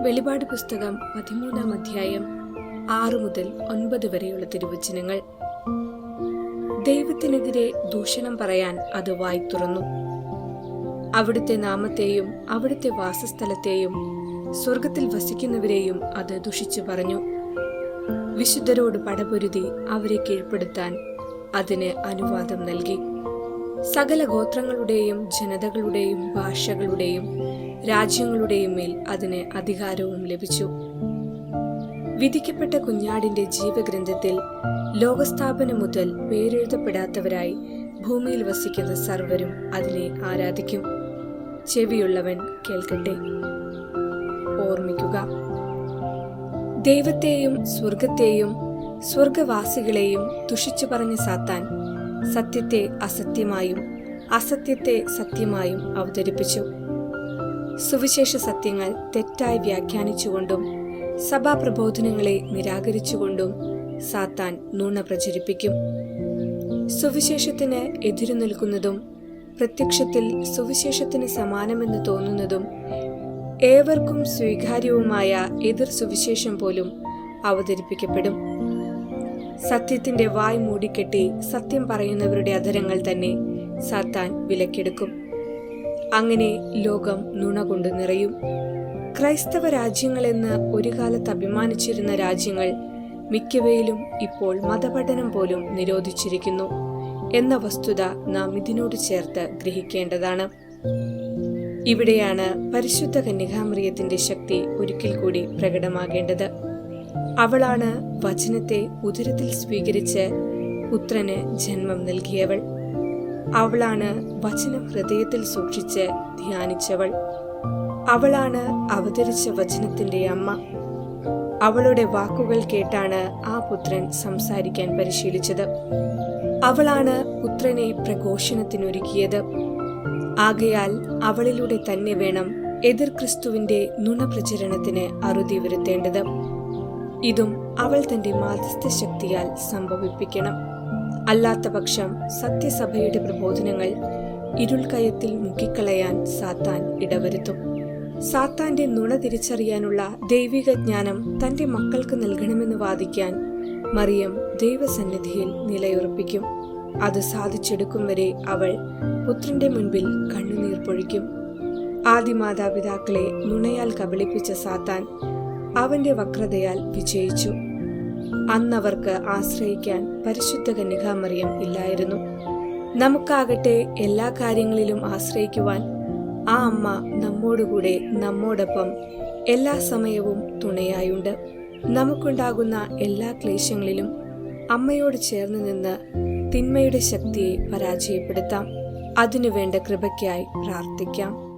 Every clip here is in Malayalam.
വെളിപാട് പുസ്തകം പതിമൂന്നാം അധ്യായം ആറു മുതൽ ഒൻപത് വരെയുള്ള തിരുവചനങ്ങൾ. ദൈവത്തിനെതിരെ ദൂഷണം പറയാൻ അത് വായി തുറന്നു. അവിടുത്തെ നാമത്തെയും അവിടുത്തെ വാസസ്ഥലത്തെയും സ്വർഗത്തിൽ വസിക്കുന്നവരെയും അത് ദുഷിച്ചു പറഞ്ഞു. വിശുദ്ധരോട് പടപൊരുതി അവരെ കീഴ്പ്പെടുത്താൻ അതിന് അനുവാദം നൽകി. സകല ഗോത്രങ്ങളുടെയും ജനതകളുടെയും ഭാഷകളുടെയും രാജ്യങ്ങളുടെയും മേൽ അതിന് അധികാരവും ലഭിച്ചു. വിധിക്കപ്പെട്ട കുഞ്ഞാടിന്റെ ജീവഗ്രന്ഥത്തിൽ ലോകസ്ഥാപനം മുതൽ പേരെഴുതപ്പെടാത്തവരായി ഭൂമിയിൽ വസിക്കുന്ന സർവരും അതിനെ ആരാധിക്കും. ചെവിയുള്ളവൻ കേൾക്കട്ടെ. ഓർമ്മിക്കുക. ദൈവത്തെയും സ്വർഗത്തെയും സ്വർഗവാസികളെയും ദുഷിച്ചു പറഞ്ഞ സാത്താൻ സത്യത്തെ അസത്യമായും അസത്യത്തെ സത്യമായും അവതരിപ്പിച്ചു. സുവിശേഷ സത്യങ്ങൾ തെറ്റായി വ്യാഖ്യാനിച്ചുകൊണ്ടും സഭാപ്രബോധനങ്ങളെ നിരാകരിച്ചുകൊണ്ടും സാത്താൻ നുണ പ്രചരിപ്പിക്കും. സുവിശേഷത്തിന് എതിരു നിൽക്കുന്നതും പ്രത്യക്ഷത്തിൽ സുവിശേഷത്തിന് സമാനമെന്ന് തോന്നുന്നതും ഏവർക്കും സ്വീകാര്യവുമായ എതിർ സുവിശേഷം പോലും അവതരിപ്പിക്കപ്പെടും. സത്യത്തിന്റെ വായ് മൂടിക്കെട്ടി സത്യം പറയുന്നവരുടെ അധരങ്ങൾ തന്നെ സാത്താൻ വിലക്കെടുക്കും. അങ്ങനെ ലോകം നുണ കൊണ്ട് നിറയും. ക്രൈസ്തവ രാജ്യങ്ങളെന്ന് ഒരു കാലത്ത് അഭിമാനിച്ചിരുന്ന രാജ്യങ്ങൾ മിക്കവയിലും ഇപ്പോൾ മതപഠനം പോലും നിരോധിച്ചിരിക്കുന്നു എന്ന വസ്തുത നാം ഇതിനോട് ചേർത്ത് ഗ്രഹിക്കേണ്ടതാണ്. ഇവിടെയാണ് പരിശുദ്ധ കന്യകാമറിയത്തിന്റെ ശക്തി ഒരിക്കൽ കൂടി പ്രകടമാകേണ്ടത്. അവളാണ് വചനത്തെ ഉദരത്തിൽ സ്വീകരിച്ച് പുത്രന് ജന്മം നൽകിയവൾ. അവളാണ് വചനം ഹൃദയത്തിൽ സൂക്ഷിച്ച് ധ്യാനിച്ചവൾ. അവളാണ് അവതരിച്ച വചനത്തിന്റെ അമ്മ. അവളുടെ വാക്കുകൾ കേട്ടാണ് ആ പുത്രൻ സംസാരിക്കാൻ പരിശീലിച്ചത്. അവളാണ് പുത്രനെ പ്രഘോഷണത്തിനൊരുക്കിയത്. ആകയാൽ അവളിലൂടെ തന്നെ വേണം എതിർ ക്രിസ്തുവിന്റെ നുണപ്രചരണത്തിന് അറുതി വരുത്തേണ്ടത്. ഇതും അവൾ തന്റെ മാധ്യസ്ഥ ശക്തിയാൽ സംഭവിപ്പിക്കണം. അല്ലാത്ത പക്ഷം സത്യസഭയുടെ പ്രബോധനങ്ങൾ ഇരുൾക്കയത്തിൽ മുക്കിക്കളയാൻ സാത്താൻ ഇടവരുത്തും. സാത്താന്റെ നുണ തിരിച്ചറിയാനുള്ള ദൈവിക ജ്ഞാനം തന്റെ മക്കൾക്ക് നൽകണമെന്ന് വാദിക്കാൻ മറിയം ദൈവസന്നിധിയിൽ നിലയുറപ്പിക്കും. അത് സാധിച്ചെടുക്കും വരെ അവൾ പുത്രന്റെ മുൻപിൽ കണ്ണുനീർ പൊഴിക്കും. ആദ്യ മാതാപിതാക്കളെ നുണയാൽ കബളിപ്പിച്ച സാത്താൻ അവന്റെ വക്രതയാൽ വിജയിച്ചു. അന്നവർക്ക് ആശ്രയിക്കാൻ പരിശുദ്ധ കന്യകാമറിയം ഇല്ലായിരുന്നു. നമുക്കാകട്ടെ എല്ലാ കാര്യങ്ങളിലും ആശ്രയിക്കുവാൻ ആ അമ്മ നമ്മോടുകൂടെ നമ്മോടൊപ്പം എല്ലാ സമയവും തുണയായുണ്ട്. നമുക്കുണ്ടാകുന്ന എല്ലാ ക്ലേശങ്ങളിലും അമ്മയോട് ചേർന്ന് നിന്ന് തിന്മയുടെ ശക്തിയെ പരാജയപ്പെടുത്താം. അതിനുവേണ്ട കൃപയ്ക്കായി പ്രാർത്ഥിക്കാം.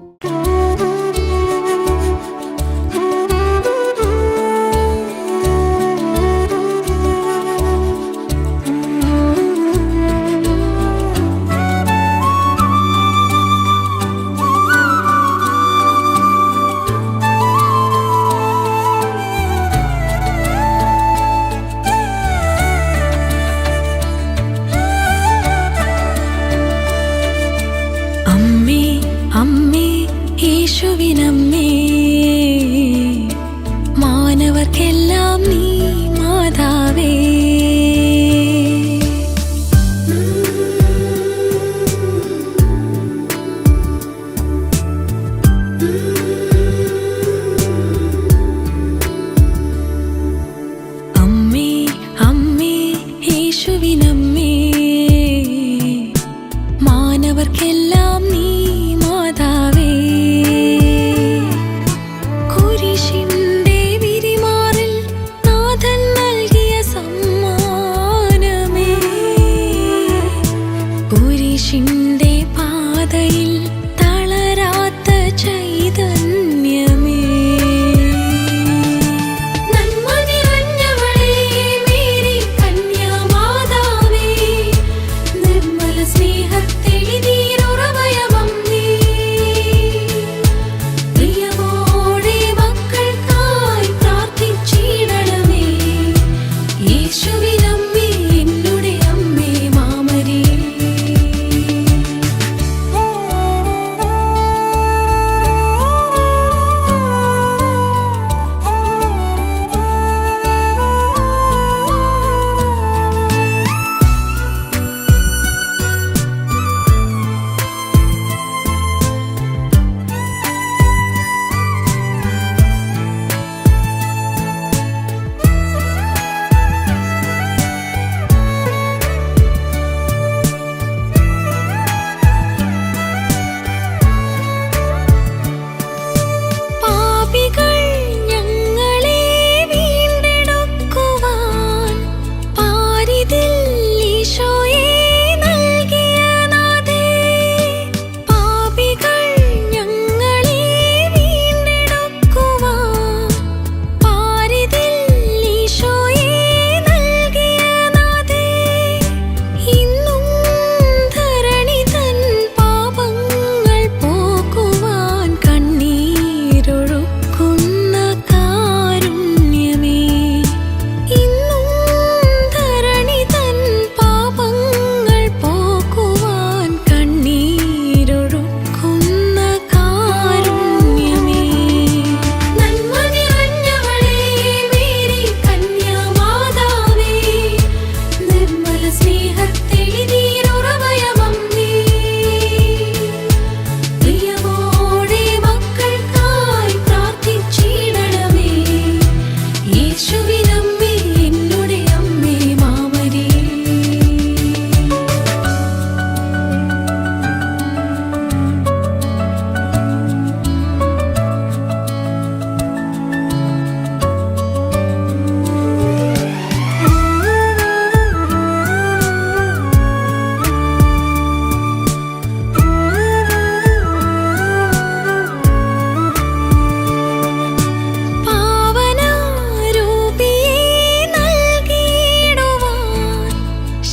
It be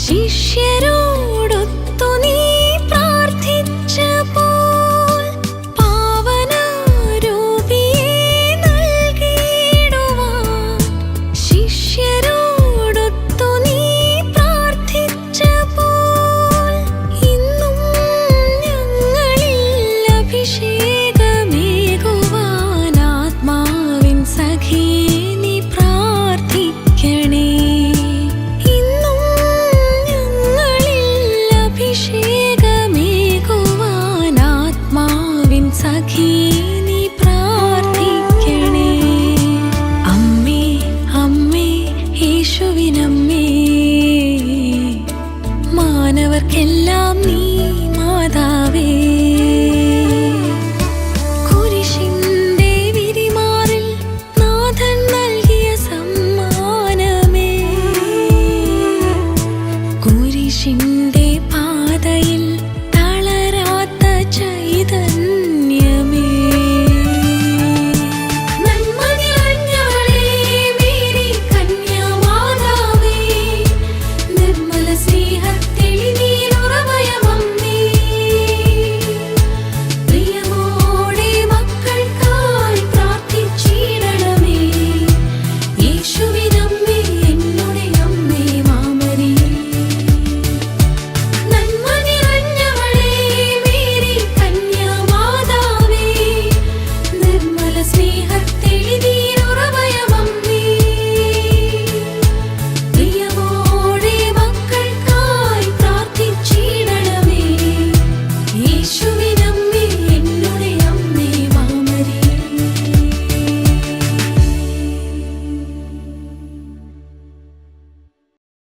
Тіші